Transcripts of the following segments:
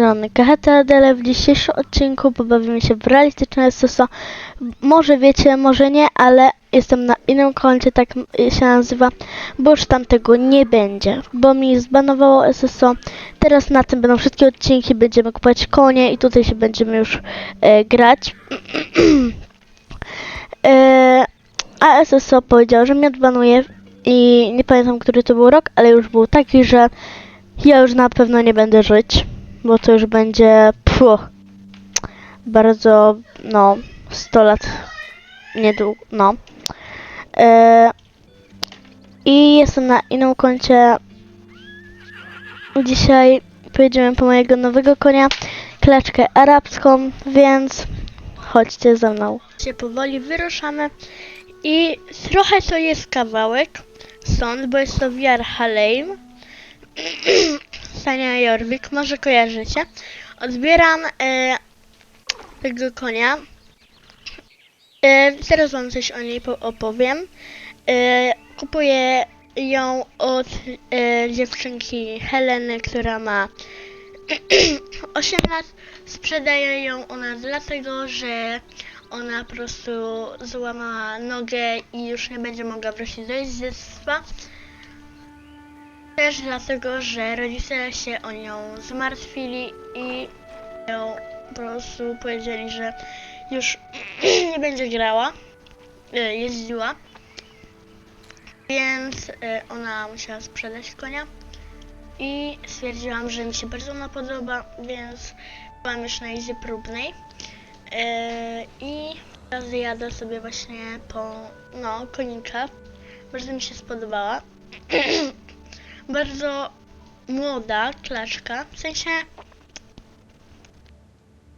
strony KHTDL. W dzisiejszym odcinku pobawimy się w realistyczne SSO. Może wiecie, może nie, ale jestem na innym koncie, tak się nazywa, bo już tam tego nie będzie, bo mi zbanowało SSO. Teraz na tym będą wszystkie odcinki, będziemy kupować konie i tutaj się będziemy już e, grać. e, a SSO powiedział, że mnie odbanuje i nie pamiętam, który to był rok, ale już był taki, że ja już na pewno nie będę żyć, bo to już będzie puh, bardzo, no, 100 lat niedługo, no. E, I jestem na innym koncie. Dzisiaj pojedziemy po mojego nowego konia, klaczkę arabską, więc chodźcie ze mną. Się powoli wyruszamy i trochę to jest kawałek stąd, bo jest to Wiar Haleim. Stania Jorvik, może kojarzycie. Odbieram e, tego konia. E, teraz wam coś o niej po- opowiem. E, kupuję ją od e, dziewczynki Heleny, która ma 8 lat. Sprzedaję ją ona dlatego, że ona po prostu złamała nogę i już nie będzie mogła wrócić do jeździectwa. Też dlatego, że rodzice się o nią zmartwili i ją po prostu powiedzieli, że już nie będzie grała, e, jeździła. Więc e, ona musiała sprzedać konia i stwierdziłam, że mi się bardzo ona podoba, więc byłam już na jeździe próbnej. E, I teraz jadę sobie właśnie po no, konika. Bardzo mi się spodobała. bardzo młoda klaczka, w sensie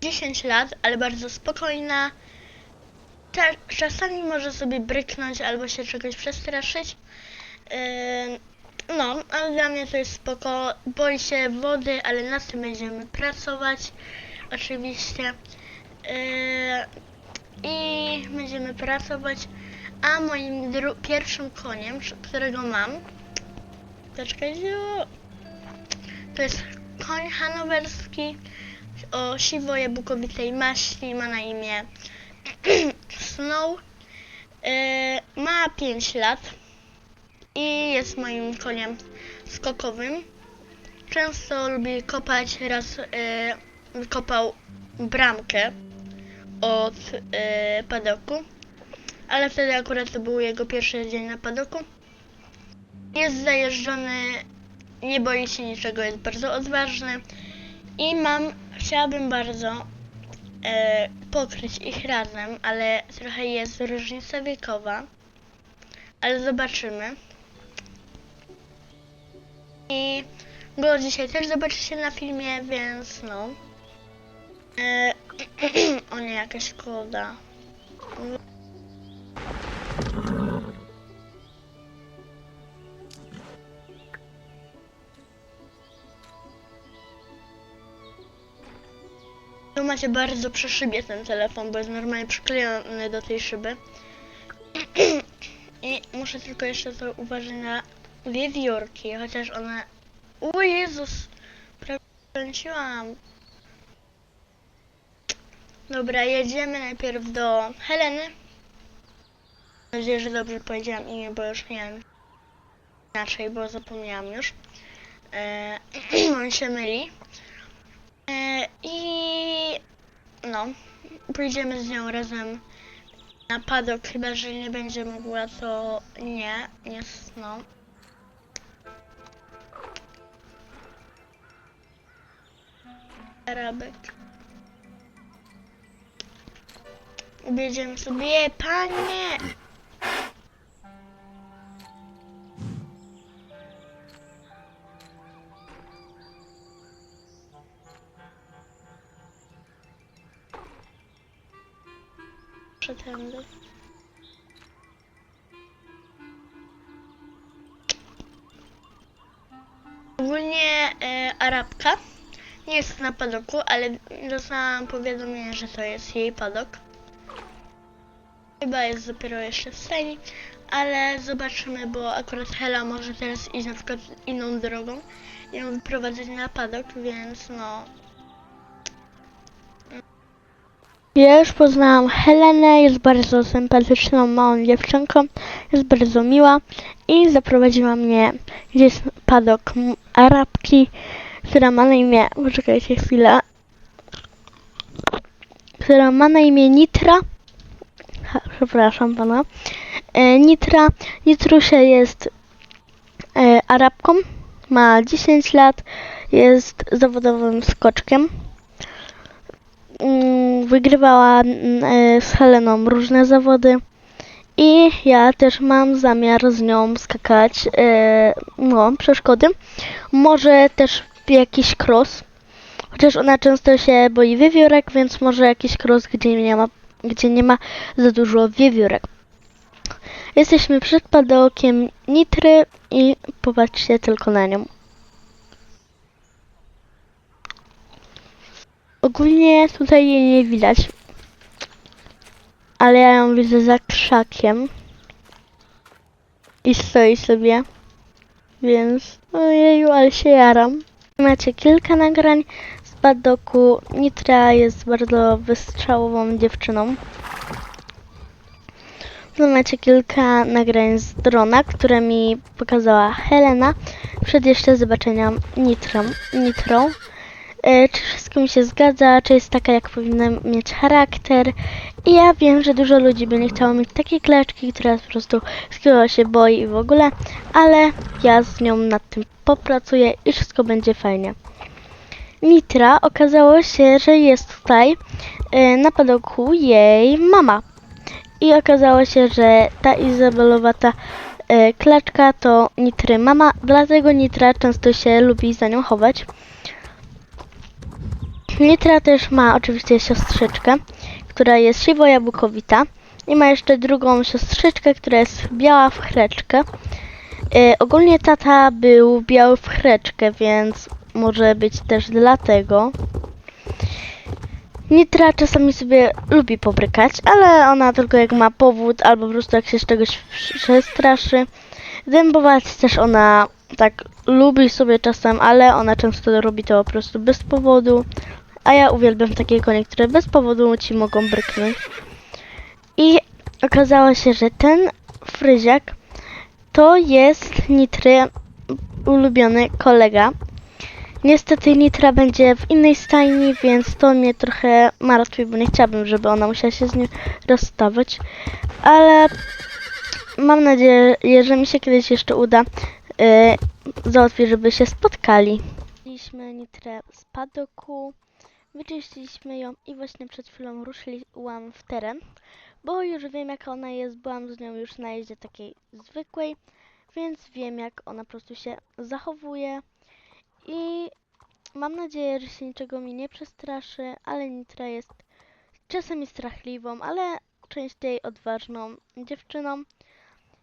10 lat, ale bardzo spokojna. Ta, czasami może sobie bryknąć albo się czegoś przestraszyć. Yy, no, ale dla mnie to jest spoko. Boi się wody, ale nad tym będziemy pracować. Oczywiście. Yy, I będziemy pracować. A moim pierwszym koniem, którego mam, Zaczekajcie. To jest koń hanowerski o siwo-jabłkowitej maści. Ma na imię Snow. E, ma 5 lat i jest moim koniem skokowym. Często lubi kopać. Raz e, kopał bramkę od e, padoku, ale wtedy akurat to był jego pierwszy dzień na padoku. Jest zajeżdżony, nie boi się niczego, jest bardzo odważny i mam, chciałabym bardzo e, pokryć ich razem, ale trochę jest różnica wiekowa, ale zobaczymy. I go dzisiaj też zobaczycie na filmie, więc no. E, o nie, jakaś koda. Tu macie bardzo przy szybie ten telefon, bo jest normalnie przyklejony do tej szyby. I muszę tylko jeszcze to uważać na wiewiórki, chociaż one... O Jezus! Prawie kręciłam. Dobra, jedziemy najpierw do Heleny. Mam nadzieję, że dobrze powiedziałam imię, bo już wiem inaczej, bo zapomniałam już. Eee, on się myli. E, I no, pójdziemy z nią razem na padok, chyba że nie będzie mogła, to nie, nie, no. Arabek. Będziemy sobie, panie! Przetędy. Ogólnie e, Arabka nie jest na padoku, ale dostałam powiadomienie, że to jest jej padok. Chyba jest dopiero jeszcze w stajni, ale zobaczymy, bo akurat Hela może teraz iść na przykład inną drogą i ją wyprowadzać na padok, więc no Ja już poznałam Helenę, jest bardzo sympatyczną małą dziewczynką, jest bardzo miła i zaprowadziła mnie gdzieś na padok Arabki, która ma na imię, poczekajcie chwilę, która ma na imię Nitra. Ha, przepraszam pana. E, Nitra, Nitrusia jest e, Arabką, ma 10 lat, jest zawodowym skoczkiem. Mm, Wygrywała mm, e, z Heleną różne zawody i ja też mam zamiar z nią skakać e, no, przeszkody. Może też jakiś cross, chociaż ona często się boi wiewiórek, więc może jakiś cross, gdzie nie ma, gdzie nie ma za dużo wiewiórek. Jesteśmy przed padokiem Nitry i popatrzcie tylko na nią. Ogólnie tutaj jej nie widać, ale ja ją widzę za krzakiem i stoi sobie, więc ojeju, ale się jaram. Macie kilka nagrań z padoku. Nitra jest bardzo wystrzałową dziewczyną. Tu macie kilka nagrań z drona, które mi pokazała Helena przed jeszcze zobaczeniem Nitrą. Nitrą. E, czy wszystko mi się zgadza, czy jest taka, jak powinna mieć charakter. I ja wiem, że dużo ludzi by nie chciało mieć takiej kleczki, która po prostu wszystkiego się boi i w ogóle, ale ja z nią nad tym popracuję i wszystko będzie fajnie. Mitra okazało się, że jest tutaj e, na padoku jej mama. I okazało się, że ta Izabelowata e, klaczka to Nitry mama, dlatego Nitra często się lubi za nią chować. Nitra też ma oczywiście siostrzyczkę, która jest siwo-jabłkowita i ma jeszcze drugą siostrzyczkę, która jest biała w chreczkę. E, ogólnie tata był biały w chreczkę, więc może być też dlatego. Nitra czasami sobie lubi pobrykać, ale ona tylko jak ma powód albo po prostu jak się z czegoś przestraszy. Dębować też ona tak lubi sobie czasem, ale ona często robi to po prostu bez powodu. A ja uwielbiam takie konie, które bez powodu ci mogą bryknąć. I okazało się, że ten fryziak to jest Nitry ulubiony kolega. Niestety Nitra będzie w innej stajni, więc to mnie trochę martwi, bo nie chciałabym, żeby ona musiała się z nim rozstawać. Ale mam nadzieję, że mi się kiedyś jeszcze uda yy, załatwić, żeby się spotkali. Mieliśmy Nitrę z padoku, wyczyściliśmy ją i właśnie przed chwilą ruszyłam w teren, bo już wiem jaka ona jest, byłam z nią już na jeździe takiej zwykłej, więc wiem jak ona po prostu się zachowuje. I mam nadzieję, że się niczego mi nie przestraszy, ale Nitra jest czasami strachliwą, ale częściej odważną dziewczyną.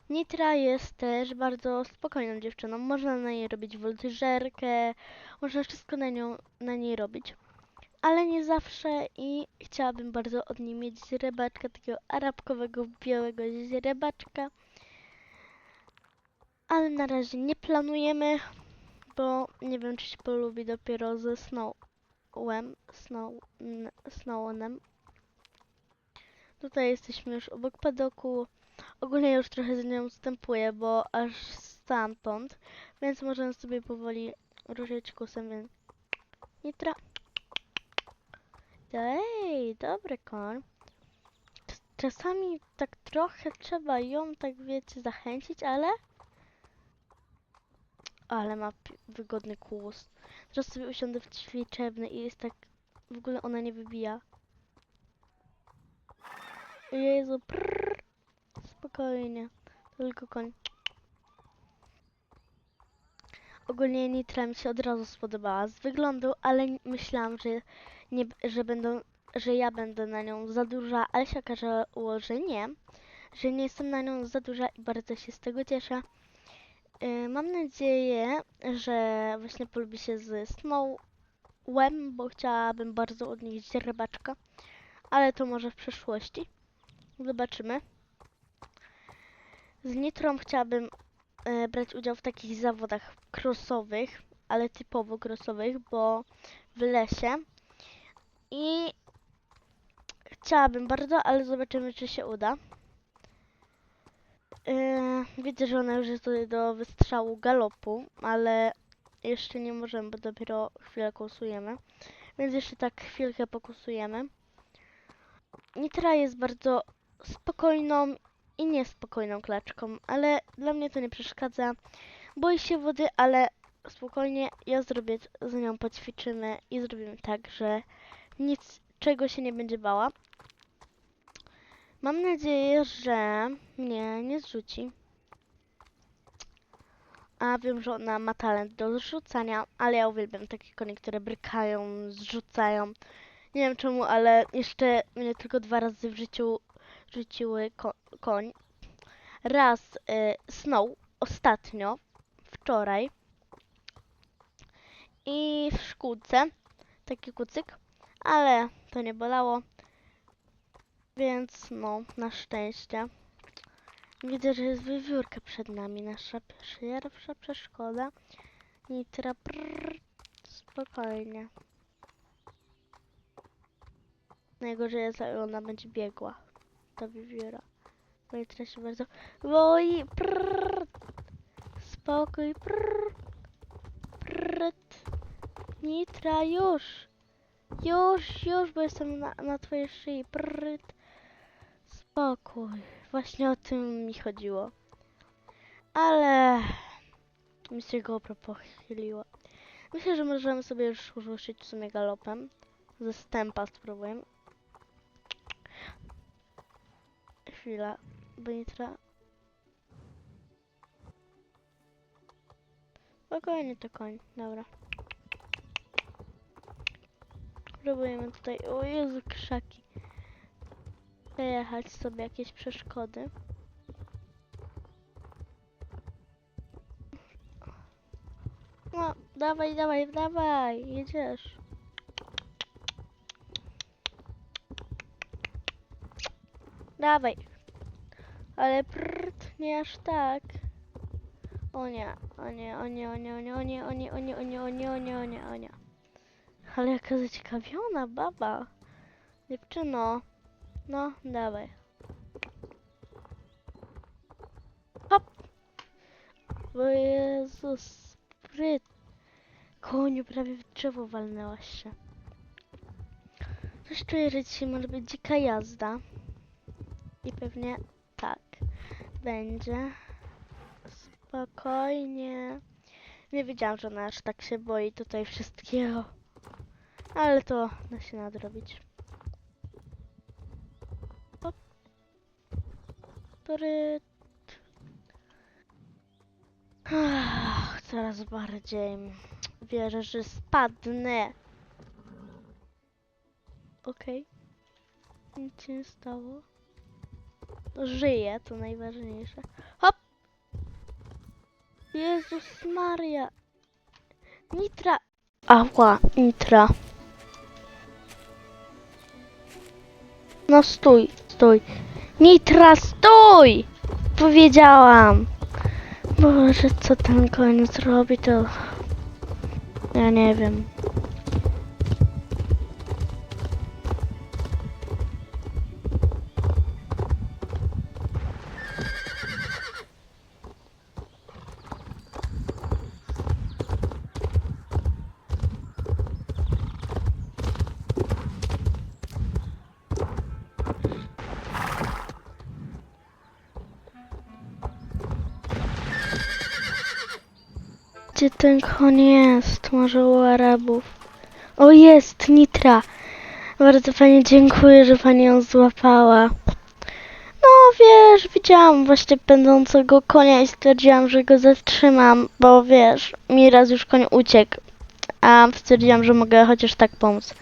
Nitra jest też bardzo spokojną dziewczyną. Można na niej robić woltyżerkę, można wszystko na, nią, na niej robić. Ale nie zawsze i chciałabym bardzo od niej mieć źrebaczka, takiego arabkowego, białego źrebaczka. Ale na razie nie planujemy, bo nie wiem, czy się polubi dopiero ze Snowem, Snow, Snowonem. Tutaj jesteśmy już obok padoku. Ogólnie już trochę z nią wstępuję, bo aż stamtąd, więc możemy sobie powoli ruszyć kusem, więc nitra. Ej, dobry koń. Czas- Czasami tak trochę trzeba ją, tak wiecie, zachęcić, ale ale ma wygodny kłus. Teraz sobie usiądę w ćwiczebny i jest tak... W ogóle ona nie wybija. Jezu, prrr. Spokojnie. Tylko koń. Ogólnie Nitra mi się od razu spodobała z wyglądu, ale myślałam, że, nie, że będą, że ja będę na nią za duża, ale się okazało, że nie. Że nie jestem na nią za duża i bardzo się z tego cieszę. Y, Mam nadzieję, że właśnie polubi się z Snowem, bo chciałabym bardzo od nich rybaczka, ale to może w przyszłości. Zobaczymy. Z Nitrą chciałabym e, brać udział w takich zawodach crossowych, ale typowo crossowych, bo w lesie. I Chciałabym bardzo, ale zobaczymy, czy się uda. Yy, widzę, że ona już jest do wystrzału galopu, ale jeszcze nie możemy, bo dopiero chwilę kłusujemy. Więc jeszcze tak chwilkę pokusujemy. Nitra jest bardzo spokojną i niespokojną klaczką, ale dla mnie to nie przeszkadza. Boi się wody, ale spokojnie ja zrobię z nią poćwiczymy i zrobimy tak, że nic czego się nie będzie bała. Mam nadzieję, że mnie nie zrzuci. A wiem, że ona ma talent do zrzucania, ale ja uwielbiam takie konie, które brykają, zrzucają. Nie wiem czemu, ale jeszcze mnie tylko dwa razy w życiu rzuciły ko koń. Raz y, Snow, ostatnio, wczoraj. I w szkółce, taki kucyk, ale to nie bolało. Więc no, na szczęście. Widzę, że jest wiewiórka przed nami, nasza pierwsza przeszkoda. Nitra, prrr, spokojnie. Najgorzej jest, jak ona będzie biegła. Ta wiewióra. Bo Nitra się bardzo. Prrr, spokój, prrr. Nitra, już. Już, już, bo jestem na, na twojej szyi. Prrr. Spokój. Właśnie o tym mi chodziło. Ale mi się GoPro pochyliła. Myślę, że możemy sobie już ruszyć w sumie galopem. Ze stępa spróbujemy. Chwila, bo nie tra... Spokojnie to koń, dobra. Próbujemy tutaj, o Jezu, krzaki. Przejechać sobie jakieś przeszkody. No, dawaj, dawaj, dawaj, jedziesz. Dawaj. Ale prrt, nie aż tak. O nie, o nie, o nie, o nie, o nie, o nie, o nie, o nie, o nie, o nie, o nie, o nie, o nie. Ale jaka zaciekawiona baba. Dziewczyno. No, dawaj. Hop. O Jezus, spryt. Koniu, prawie w drzewo walnęłaś się. Coś czuję, że dzisiaj może być dzika jazda. I pewnie tak będzie. Spokojnie. Nie wiedziałam, że ona aż tak się boi tutaj wszystkiego. Ale to da się nadrobić. Hop. Pryt. Ach, coraz bardziej wierzę, że spadnę. Okej. Nic się nie stało. Żyję, to najważniejsze. Hop! Jezus Maria! Nitra! Ała, Nitra. No stój, stój. Nitra, stój! Powiedziałam. Boże, co ten koń zrobi, to... Ja nie wiem. Gdzie ten koń jest? Może u Arabów? O, jest! Nitra! Bardzo pani dziękuję, że pani ją złapała. No wiesz, widziałam właśnie pędzącego konia i stwierdziłam, że go zatrzymam, bo wiesz, mi raz już koń uciekł, a stwierdziłam, że mogę chociaż tak pomóc.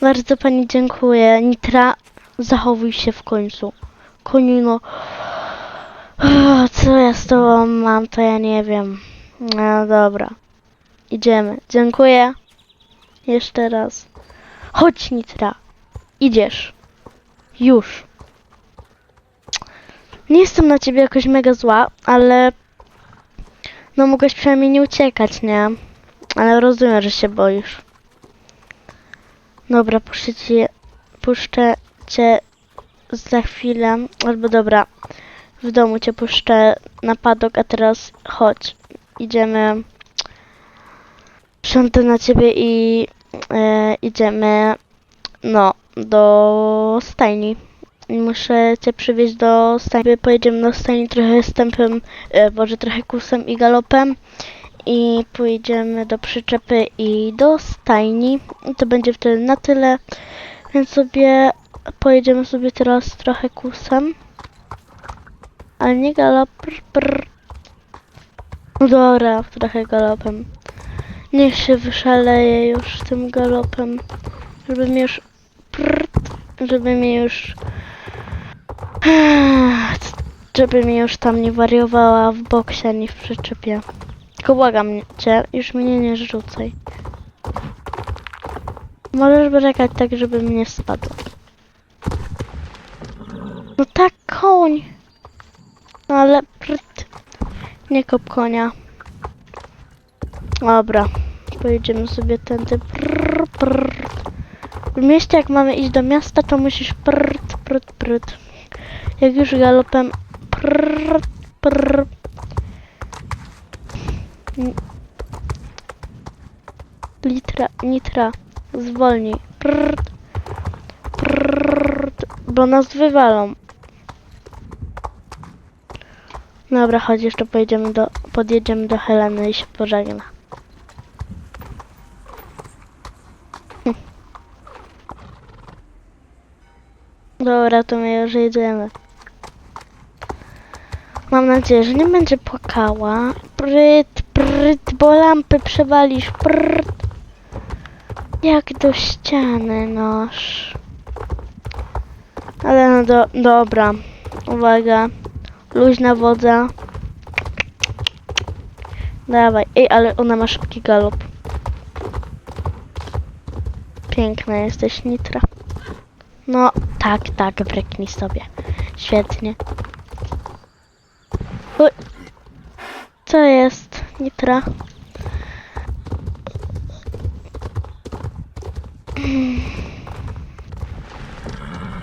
Bardzo pani dziękuję. Nitra, zachowuj się w końcu. Koniu, no... Co ja z tobą mam, to ja nie wiem. No dobra. Idziemy. Dziękuję. Jeszcze raz. Chodź, Nitra. Idziesz. Już. Nie jestem na ciebie jakoś mega zła, ale... No mogłeś przynajmniej nie uciekać, nie? Ale rozumiem, że się boisz. Dobra, puszczę ci, puszczę cię za chwilę, albo dobra, w domu cię puszczę na padok, a teraz chodź, idziemy, wsiądę na ciebie i e, idziemy, no, do stajni. Muszę cię przywieźć do stajni. Pojedziemy do stajni trochę stępem, e, może trochę kusem i galopem. I pójdziemy do przyczepy i do stajni. I to będzie wtedy na tyle. Więc sobie pojedziemy sobie teraz trochę kusem. Ale nie galop. Prr, prr. Dobra, trochę galopem. Niech się wyszaleje już tym galopem. Żeby mnie już... Żeby mnie już... Żeby mnie już tam nie wariowała w boksie ani w przyczepie. Tylko błagam cię, już mnie nie rzucaj. Możesz poczekać tak, żeby mnie spadło. No tak, koń! No ale prt. Nie kop konia. Dobra. Pojedziemy sobie tędy. Prr, prr. W mieście jak mamy iść do miasta, to musisz prt, prt, prt. Jak już galopem prr. N- Litra, nitra, zwolnij. Prr, prr, bo nas wywalą. Dobra, chodź, jeszcze pojedziemy do, podjedziemy do Heleny i się pożegna. Dobra, to my już jedziemy. Mam nadzieję, że nie będzie płakała. Pryt, pryt, bo lampy przewalisz. Pryt. Jak do ściany noż. Ale no do, dobra. Uwaga. Luźna wodza. Dawaj. Ej, ale ona ma szybki galop. Piękna jesteś, Nitra. No, tak, tak, bryknij sobie. Świetnie. Uj. Co jest, Nitra?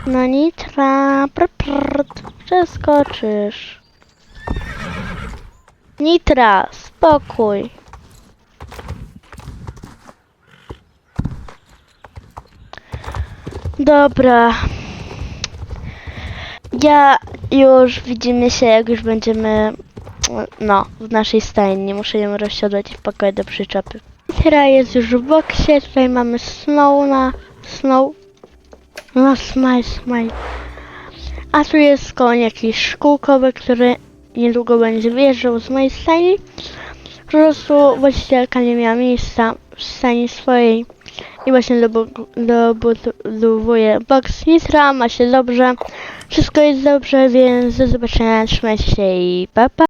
No Nitra, prr, prr, przeskoczysz. Nitra, spokój. Dobra. Ja już widzimy się, jak już będziemy, no, w naszej stajni. Muszę ją rozsiadać i wpakować do przyczepy. Nitra jest już w boksie, tutaj mamy Snow na Snow. No, smile, smile. A tu jest koń jakiś szkółkowy, który niedługo będzie wyjeżdżał z mojej stajni. Po prostu właścicielka nie miała miejsca w stajni swojej i właśnie dobu- dobudowuje box Nitra, ma się dobrze. Wszystko jest dobrze, więc do zobaczenia, trzymajcie się i pa pa.